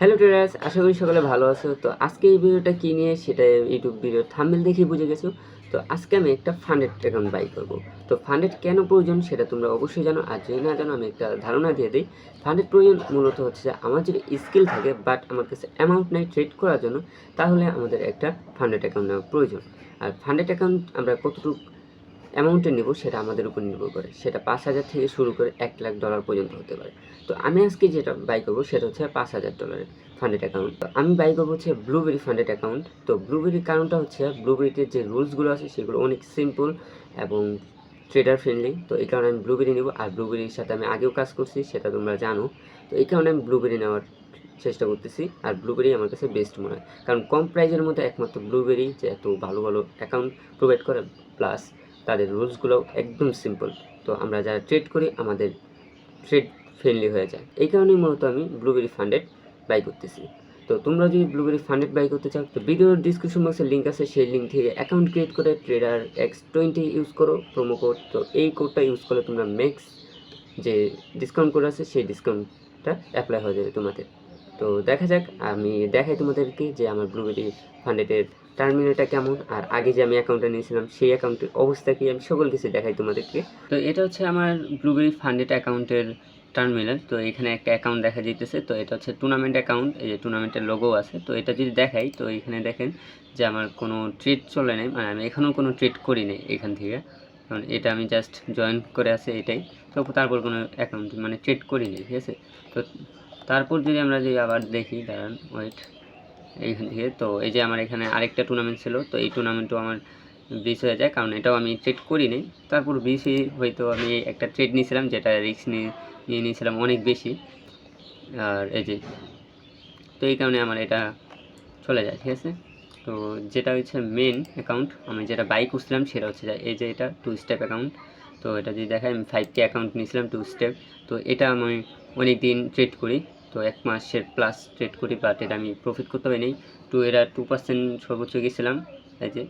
Hello traders আশা করি সকলে ভালো আছো। তো আজকে এই ভিডিওটা কী নিয়ে সেটা ইউটিউব ভিডিও থাম্বেল দেখে বুঝে গেছো। তো আজকে আমি একটা ফান্ডেড অ্যাকাউন্ট বাই করব। তো ফান্ডেড কেন প্রয়োজন সেটা তোমরা অবশ্যই জানো। আর যদি না জানো, আমি একটা ধারণা দিয়ে দিই। ফান্ডেড প্রয়োজন মূলত হচ্ছে যে, আমার যদি স্কিল থাকে বাট আমার কাছে অ্যামাউন্ট নাই ট্রেড করার জন্য, তাহলে আমাদের একটা ফান্ডেড অ্যাকাউন্ট নেওয়া প্রয়োজন। আর ফান্ডেড অ্যাকাউন্ট আমরা কতটুকু অ্যামাউন্টে নেব, সেটা আমাদের উপর নির্ভর করে। সেটা পাঁচ হাজার থেকে শুরু করে এক লাখ ডলার পর্যন্ত হতে পারে। তো আমি আজকে যেটা বাই করব, সেটা হচ্ছে পাঁচ হাজার ডলারের ফান্ডেড অ্যাকাউন্ট তো আমি বাই করব হচ্ছে ব্লুবেরি ফান্ডেড অ্যাকাউন্ট তো ব্লুবেরির কারণটা হচ্ছে ব্লুবেরিতে যে রুলসগুলো আছে, সেগুলো অনেক সিম্পল এবং ট্রেডার ফ্রেন্ডলি তো এই কারণে আমি ব্লুবেরি নেব, আর ব্লুবেরির সাথে আমি আগেও কাজ করছি, সেটা তোমরা জানো। তো এই কারণে আমি ব্লুবেরি নেওয়ার চেষ্টা করতেছি, আর ব্লুবেরি আমার কাছে বেস্ট মনে হয়। কারণ কম প্রাইজের মধ্যে একমাত্র ব্লুবেরি যে এত ভালো ভালো অ্যাকাউন্ট প্রোভাইড করে প্লাস তাদের রুলসগুলো একদম সিম্পল। তো আমরা যারা ট্রেড করি, আমাদের ট্রেড ফ্রেন্ডলি হয়ে যায়। এই কারণেই মূলত আমি ব্লুবেরি ফান্ডেড বাই করতেছি। তো তোমরা যদি ব্লুবেরি ফান্ডেড বাই করতে চাও, তো ভিডিওর ডিসক্রিপশন বক্সে লিঙ্ক আছে, সেই লিঙ্ক থেকে অ্যাকাউন্ট ক্রিয়েট করে ট্রেডার এক্স টোয়েন্টি ইউজ করো প্রোমো কোড তো এই কোডটা ইউজ করলে তোমরা ম্যাক্স যে ডিসকাউন্ট কোড আছে, সেই ডিসকাউন্টটা অ্যাপ্লাই হয়ে যাবে তোমাদের। তো দেখা যাক, আমি দেখাই তোমাদেরকে যে আমার ব্লুবেরি ফান্ডেডের টার্মিনালটা কেমন? আর আগে যে আমি অ্যাকাউন্টটা নিয়েছিলাম, সেই অ্যাকাউন্টের অবস্থা কি? আমি সকল কিছু দেখাই তোমাদেরকে। তো এটা হচ্ছে আমার ব্লুবেরি ফান্ডেড অ্যাকাউন্টের টার্মিনাল তো এখানে একটা অ্যাকাউন্ট দেখা যেতেছে তো এটা হচ্ছে টুর্নামেন্ট অ্যাকাউন্ট এই যে টুর্নামেন্টের লোগো আছে। তো এটা যদি দেখাই, তো এখানে দেখেন যে আমার কোনো ট্রেড চলে নাই। মানে আমি এখনও কোনো ট্রেড করি নাই এখান থেকে। কারণ এটা আমি জাস্ট জয়েন করে আছে এটাই। তো তারপর কোনো অ্যাকাউন্ট মানে ট্রেড করি নি ঠিক আছে? তো তারপর যদি আমরা যদি আবার দেখি, দাঁড়ান ওয়েট এইখান থেকে। তো এই যে আমার এখানে আরেকটা টুর্নামেন্ট ছিল, তো এই টুর্নামেন্টও আমার বিষ হয়ে যায়, কারণ এটাও আমি ট্রেড করি নি তারপর বিসি হয়তো আমি একটা ট্রেড নিয়েছিলাম, যেটা রিস্ক নিয়ে নিয়ে নিয়েছিলাম অনেক বেশি। আর এই যে, তো এই কারণে আমার এটা চলে যায়, ঠিক আছে? তো যেটা হচ্ছে মেন অ্যাকাউন্ট আমি যেটা বাই করছিলাম সেটা হচ্ছে এই যে এটা টু স্টেপ অ্যাকাউন্ট তো এটা যদি দেখায় আমি ফাইভ কে অ্যাকাউন্ট নিয়েছিলাম টু স্টেপ তো এটা আমি অনেক দিন ট্রেড করি। তো এক মাসের প্লাস ট্রেড করি বাট এটা আমি প্রফিট করতে পারিনি টু এরা টু পার্সেন্ট সর্বোচ্চ গিয়েছিলাম, এই যে।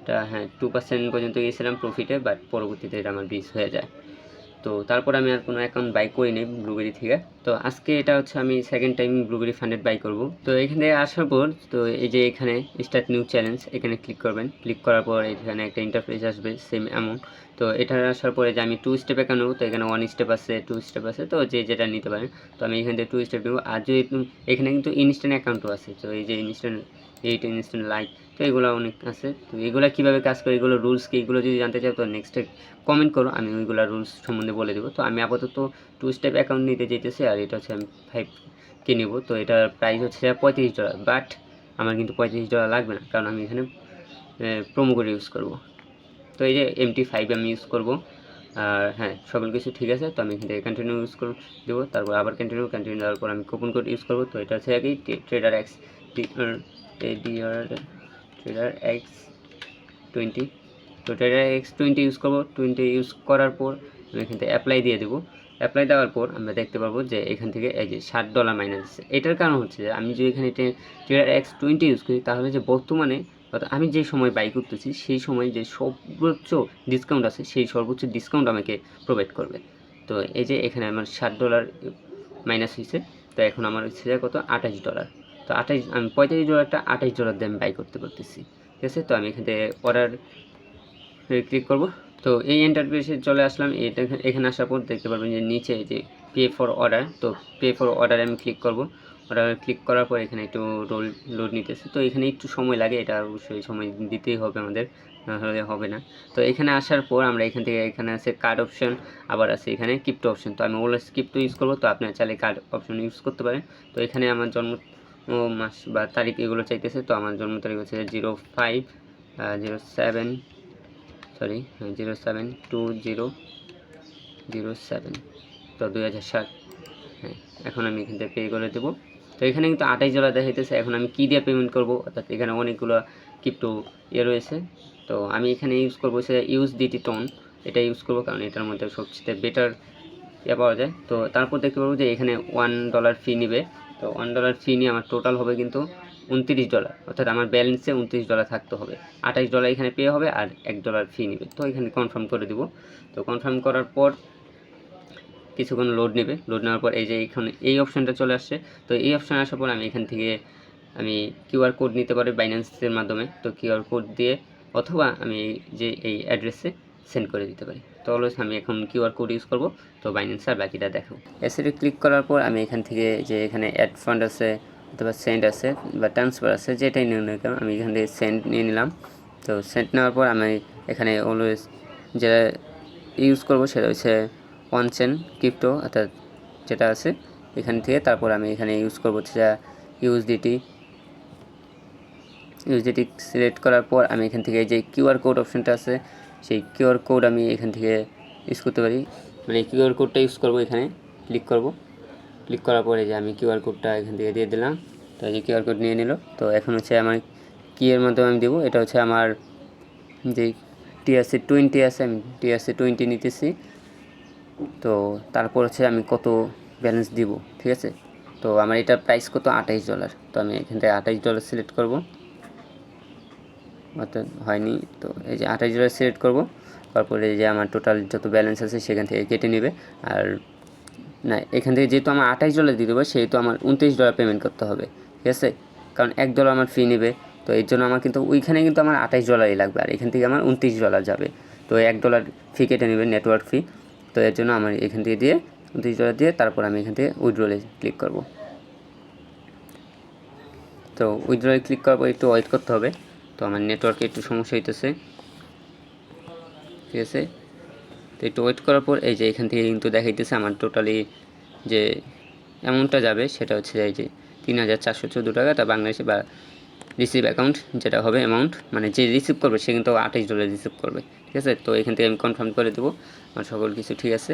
এটা হ্যাঁ টু পার্সেন্ট পর্যন্ত গিয়েছিলাম প্রফিটে বাট পরবর্তীতে এটা আমার বিষ হয়ে যায়। তো তারপর আমি আর কোনো অ্যাকাউন্ট বাই করি করিনি ব্লুবেরি থেকে। তো আজকে এটা হচ্ছে আমি second time Blueberry Funded buy করব। তো এখানে আসার পর, তো এই যে এখানে স্টার্ট নিউ চ্যালেঞ্জ এখানে ক্লিক করবেন। ক্লিক করার পর এখানে একটা ইন্টারফেস আসবে সেম অ্যামাউন্ট তো এটা আসার পরে যে আমি টু স্টেপ নেব, তো এখানে ওয়ান স্টেপ আছে টু স্টেপ আছে, তো যে যেটা নিতে পারেন। তো আমি এখান থেকে টু স্টেপ নেব। আর যদি এখানে কিন্তু ইনস্ট্যান্ট অ্যাকাউন্টও আছে, তো এই যে ইনস্ট্যান্ট এইট ইনস্ট্যান্ট লাইক তো এগুলো অনেক আছে। তো এগুলো কীভাবে কাজ করে, এগুলো রুলস কি, এগুলো যদি জানতে চাও তো নেক্সটে কমেন্ট করো, আমি ওইগুলো রুলস সম্বন্ধে বলে দেবো। তো আমি আপাতত টু স্টেপ অ্যাকাউন্ট নিতে যেতেছি আর এটা হচ্ছে আমি ফাইভ কে নেব। তো এটার প্রাইস হচ্ছে পঁয়ত্রিশ ডলার বাট আমার কিন্তু পঁয়ত্রিশ ডলার লাগবে না, কারণ আমি এখানে প্রোমো কোড ইউজ করব। তো এই যে এমটি ফাইভ আমি ইউজ করব, আর হ্যাঁ সকল কিছু ঠিক আছে, তো আমি এখান থেকে কন্টিনিউ ইউজ করে দেবো। তারপর আবার কন্টিনিউ কন্টিনিউ দেওয়ার পর আমি কুপন কোড ইউজ করব। তো এটা হচ্ছে একই trader X DR trader X twenty তো ট্রেডার এক্স টোয়েন্টি ইউজ করব। টোয়েন্টি ইউজ করার পর আমি এখান থেকে অ্যাপ্লাই দিয়ে দেবো। অ্যাপ্লাই দেওয়ার পর আমরা দেখতে পারব যে এখান থেকে এই যে ষাট ডলার মাইনাস দিচ্ছে। এটার কারণ হচ্ছে যে আমি যদি এখানে ট্রেডার এক্স টোয়েন্টি ইউজ করি, তাহলে যে বর্তমানে অর্থাৎ আমি যে সময় বাই করতেছি, সেই সময় যে সর্বোচ্চ ডিসকাউন্ট আছে, সেই সর্বোচ্চ ডিসকাউন্ট আমাকে প্রোভাইড করবে। তো এই যে এখানে আমার ষাট ডলার মাইনাস হয়েছে। তো এখন আমার হচ্ছে কত? আঠাশ ডলার তো আঠাশ আমি পঁয়তাল্লিশ ডলারটা আঠাশ ডলার দিয়ে আমি বাই করতে পারতেছি। ঠিক আছে? তো আমি এখান থেকে অর্ডার ক্লিক করব। তো এই ইন্টারফেসে চলে আসলাম। এটা এখানে আসার পর দেখতে পারবেন যে নিচে যে পে ফর অর্ডার তো পে ফর অর্ডারে আমি ক্লিক করব। অর্ডার ক্লিক করার পর এখানে একটু রোল লোড নিতেছে। তো এখানে একটু সময় লাগে, এটা অবশ্যই সময় দিতেই হবে আমাদের নাহলে হবে না। তো এখানে আসার পর আমরা এখান থেকে, এখানে আছে কার্ড অপশন আবার আছে এখানে ক্রিপ্টো অপশন তো আমি অলওয়েজ ক্রিপ্টো ইউজ করব। তো আপনার চাইলে কার্ড অপশন ইউজ করতে পারেন। তো এখানে আমার জন্ম মাস বা তারিখ এগুলো চাইতেছে, তো আমার জন্ম তারিখ হচ্ছে zero five zero seven sorry zero seven two zero zero seven, তো দুই হাজার সাত। হ্যাঁ এখন আমি এখান থেকে পে করে দেবো। তো এখানে কিন্তু আঠাইশ ডলার দেখাইতেছে, এখন আমি কী দিয়ে পেমেন্ট করব? অর্থাৎ এখানে অনেকগুলো ক্রিপ্টো ইয়ে রয়েছে। তো আমি এখানে ইউজ করব সে ইউজ ডিটি টোন এটা ইউজ করব কারণ এটার মধ্যে সবচেয়ে বেটার ইয়ে পাওয়া যায়। তো তারপর দেখতে পারব যে এখানে ওয়ান ডলার ফি নিবে। তো ওয়ান ডলার ফি নিয়ে আমার টোটাল হবে কিন্তু উনত্রিশ ডলার অর্থাৎ আমার ব্যালেন্সে উনত্রিশ ডলার থাকতে হবে। আঠাশ ডলার এখানে পে হবে আর এক ডলার ফি নেবে। তো এখানে কনফার্ম করে দিব। তো কনফার্ম করার পর কিছুক্ষণ লোড নেবে। লোড নেওয়ার পর এই যে এখানে এই অপশানটা চলে আসছে। তো এই অপশান আসার পর আমি এখান থেকে আমি কিউআর কোড নিতে পারি বাইন্যান্সের মাধ্যমে। তো কিউআর কোড দিয়ে অথবা আমি যে এই অ্যাড্রেসে সেন্ড করে দিতে পারি। তো অলওয়েজ আমি এখন কিউআর কোড ইউজ করব। তো বাইন্যান্স আর বাকিটা দেখো। এসিডে ক্লিক করার পর আমি এখান থেকে যে এখানে অ্যাড ফান্ড আছে অথবা সেন্ড আছে বা ট্রান্সফার আছে, যেটাই নিয়ে না কেন, আমি এখান থেকে সেন্ড নিয়ে নিলাম। তো সেন্ড নেওয়ার পর আমি এখানে অলওয়েজ যেটা ইউজ করব সেটা হচ্ছে ওয়ান চেন ক্রিপ্টো অর্থাৎ যেটা আছে, এখান থেকে তারপর আমি এখানে ইউজ করব হচ্ছে ইউএসডিটি ইউএসডিটি সিলেক্ট করার পর আমি এখান থেকে যে কিউআর কোড অপশানটা আছে সেই কিউআর কোড আমি এখান থেকে ইউজ করতে পারি। মানে কিউআর কোডটা ইউজ করব এখানে, ক্লিক করব। ক্লিক করার পরে যে আমি কিউআর কোডটা এখান থেকে দিয়ে দিলাম, তো যে কিউআর কোড নিয়ে নিল। তো এখন হচ্ছে আমার কি এর মাধ্যমে আমি দেবো, এটা হচ্ছে আমার যে টিআরসি টোয়েন্টি আছে, আমি টিআরসি টোয়েন্টি নিতেছি। তো তারপর হচ্ছে আমি কত ব্যালেন্স দিব, ঠিক আছে? তো আমার এটার প্রাইস কত? আঠাইশ ডলার তো আমি এখান থেকে আঠাইশ ডলার সিলেক্ট করব। অর্থাৎ হয়নি। তো এই যে আঠাইশ ডলার সিলেক্ট করব, তারপরে যে আমার টোটাল যত ব্যালেন্স আছে সেখান থেকে কেটে নেবে। আর না, এখান থেকে যেহেতু আমার আঠাইশ ডলার দিয়ে দেবো, সেহেতু আমার উনত্রিশ ডলার পেমেন্ট করতে হবে। ঠিক আছে? কারণ এক ডলার আমার ফি নেবে। তো এর জন্য আমার কিন্তু ওইখানে কিন্তু আমার আঠাইশ ডলারই লাগবে, আর এখান থেকে আমার উনত্রিশ ডলার যাবে। তো এক ডলার ফি কেটে নেবে নেটওয়ার্ক ফি তো এর জন্য আমার এখান থেকে দিয়ে, উনত্রিশ ডলার দিয়ে তারপর আমি এখান থেকে উইড্রোলে ক্লিক করব। তো উইড্রোলে ক্লিক করার পর একটু ওয়েট করতে হবে। তো আমার নেটওয়ার্কে একটু সমস্যা হইতেছে। ঠিক আছে? তো একটু ওয়েট করার পর এই যে এখান থেকে কিন্তু দেখাইতেছে, আমার টোটালি যে অ্যামাউন্টটা যাবে সেটা হচ্ছে এই যে তিন হাজার চারশো চোদ্দ টাকা, তা বাংলাদেশে বা রিসিভ অ্যাকাউন্ট যেটা হবে অ্যামাউন্ট মানে যে রিসিভ করবে সে কিন্তু আঠাইশ ডলার রিসিভ করবে। ঠিক আছে? তো এখান থেকে আমি কনফার্ম করে দেবো, আমার সকল কিছু ঠিক আছে।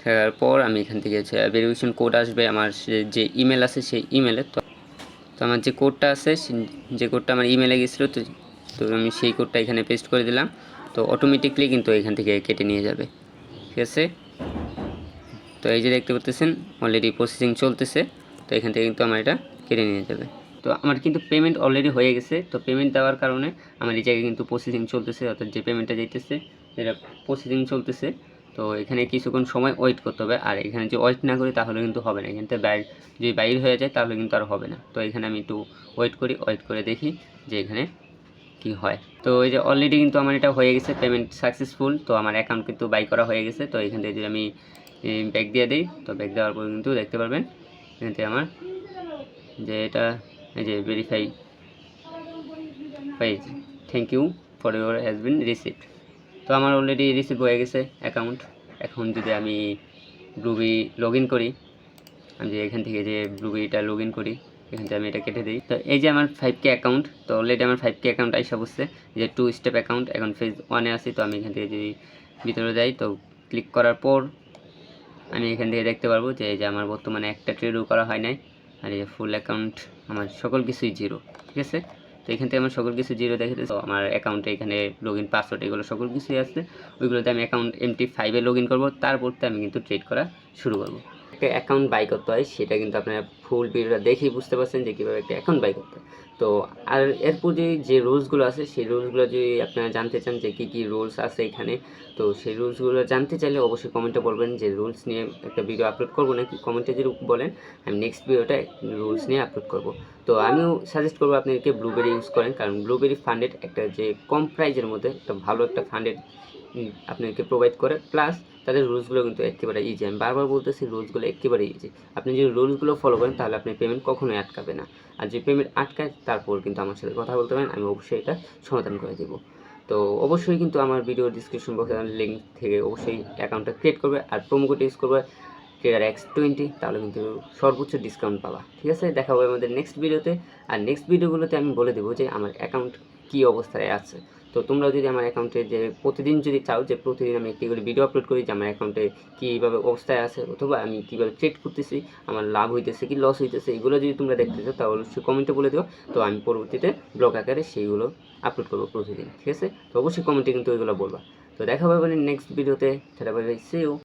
থাকার পর আমি এখান থেকে ভেরিফিকেশন কোড আসবে, আমার যে ইমেল আছে সেই ইমেলে তো আমার যে কোডটা আছে যে কোডটা আমার ইমেলে গেছিল, তো তো আমি সেই কোডটা এখানে পেস্ট করে দিলাম। তো অটোমেটিকলি কিন্তু এখান থেকে কেটে নিয়ে যাবে। ঠিক আছে? তো এই যে দেখতে পাচ্ছেন অলরেডি প্রসেসিং চলতেছে। তো এখান থেকে কিন্তু আমার এটা কেটে নিয়ে যাবে। তো আমার কিন্তু পেমেন্ট অলরেডি হয়ে গেছে। তো পেমেন্ট দেওয়ার কারণে আমার এই জায়গায় কিন্তু প্রসেসিং চলতেছে, অর্থাৎ যে পেমেন্টটা যাইতেছে যেটা প্রসেসিং চলতেছে। তো এখানে কিছুক্ষণ সময় ওয়েট করতে হবে। আর এখানে যদি ওয়েট না করি তাহলে কিন্তু হবে না। এখান থেকে বাইর, যদি বাইর হয়ে যায় তাহলে কিন্তু আর হবে না। তো এখানে আমি একটু ওয়েট করি ওয়েট করে দেখি যে এখানে কি হয়। তো এই যে অলরেডি কিন্তু আমার এটা হয়ে গেছে পেমেন্ট সাকসেসফুল তো আমার অ্যাকাউন্ট কিন্তু বাই করা হয়ে গেছে। তো এখান থেকে যদি আমি ব্যাক দিয়ে দিই, তো ব্যাক দেওয়ার পর কিন্তু দেখতে পারবেন, এখান থেকে আমার যে এটা, এই যে verify page thank you for your has been received তো আমার অলরেডি রিসিভ হয়ে গেছে অ্যাকাউন্ট এখন যদি আমি ব্লুবি লগ ইন করি, আমি যে এখান থেকে যে ব্লুবিটা লগ ইন করি, এখান থেকে আমি এটা কেটে দিই। তো এই যে আমার ফাইভ কে অ্যাকাউন্ট তো অলরেডি আমার ফাইভ কে অ্যাকাউন্ট আইসা বসছে যে টু স্টেপ অ্যাকাউন্ট এখন ফেজ ওয়ানে আছি, তো আমি এখান থেকে যদি ভিতরে যাই, তো ক্লিক করার পর আমি এখান থেকে দেখতে পারব যে এই যে আমার বর্তমানে একটা ট্রেডও করা হয় নাই, আর এই যে ফুল অ্যাকাউন্ট আমার সকল কিছুই জিরো ঠিক আছে? তো এখান থেকে আমার সকল কিছু জিরো দেখে তো আমার অ্যাকাউন্টে এখানে লগ ইন পাসওয়ার্ড এগুলো সকল কিছুই আছে। ওইগুলোতে আমি অ্যাকাউন্ট এমটি ফাইভে লগ ইন করব। তারপরতে আমি কিন্তু ট্রেড করা শুরু করব। একটা অ্যাকাউন্ট বাই করতে হয়, সেটা কিন্তু আপনারা ফুল ভিডিওটা দেখেই বুঝতে পারছেন যে কীভাবে একটা অ্যাকাউন্ট বাই করতে হয়। তো আর এরপর যে যে রুলসগুলো আছে, সেই রুলসগুলো যদি আপনারা জানতে চান যে কী কী রুলস আছে এখানে, তো সেই রুলসগুলো জানতে চাইলে অবশ্যই কমেন্টে বলবেন যে রুলস নিয়ে একটা ভিডিও আপলোড করব নাকি? কমেন্টে যদি বলেন, আমি নেক্সট ভিডিওটা রুলস নিয়ে আপলোড করব। তো আমিও সাজেস্ট করব আপনাদেরকে ব্লুবেরি ইউজ করেন। কারণ ব্লুবেরি ফান্ডেড একটা যে কম প্রাইজের মধ্যে একটা ভালো একটা ফান্ডেড আপনাদেরকে প্রোভাইড করে। প্লাস তাদের রুলসগুলো কিন্তু একেবারে ইজি আমি বারবার বলতেছি রুলসগুলো একেবারে ইজি আপনি যদি রুলসগুলো ফলো করেন, তাহলে আপনি পেমেন্ট কখনোই আটকাবে না। আর যে পেমেন্ট আটকায়, তারপর কিন্তু আমার সাথে কথা বলতে পারেন, আমি অবশ্যই এটা সমাধান করে দেবো। তো অবশ্যই কিন্তু আমার ভিডিও ডিসক্রিপশন বক্সে লিঙ্ক থেকে অবশ্যই অ্যাকাউন্টটা ক্রিয়েট করবে। আর প্রোমো কোড ইউজ করবে ট্রেডার এক্স টোয়েন্টি তাহলে কিন্তু সর্বোচ্চ ডিসকাউন্ট পাবা। ঠিক আছে? দেখা হবে আমাদের নেক্সট ভিডিওতে আর নেক্সট ভিডিওগুলোতে আমি বলে দেবো যে আমার অ্যাকাউন্ট কী অবস্থায় আছে। তো তোমরা যদি আমার অ্যাকাউন্টে যে প্রতিদিন যদি চাও যে প্রতিদিন আমি একটি করে ভিডিও আপলোড করি যে আমার অ্যাকাউন্টে কীভাবে অবস্থায় আছে, অথবা আমি কীভাবে ট্রেড করতেছি, আমার লাভ হইতেছে কি লস হইতেছে, এগুলো যদি তোমরা দেখতে চাও, তাহলে অবশ্যই কমেন্টে বলে দিও। তো আমি পরবর্তীতে ব্লগ আকারে সেইগুলো আপলোড করব প্রতিদিন। ঠিক আছে? তো অবশ্যই কমেন্টে কিন্তু ওইগুলো বলবা। তো দেখা হবে নেক্সট ভিডিওতে সেটা বাই বাই সি ইউ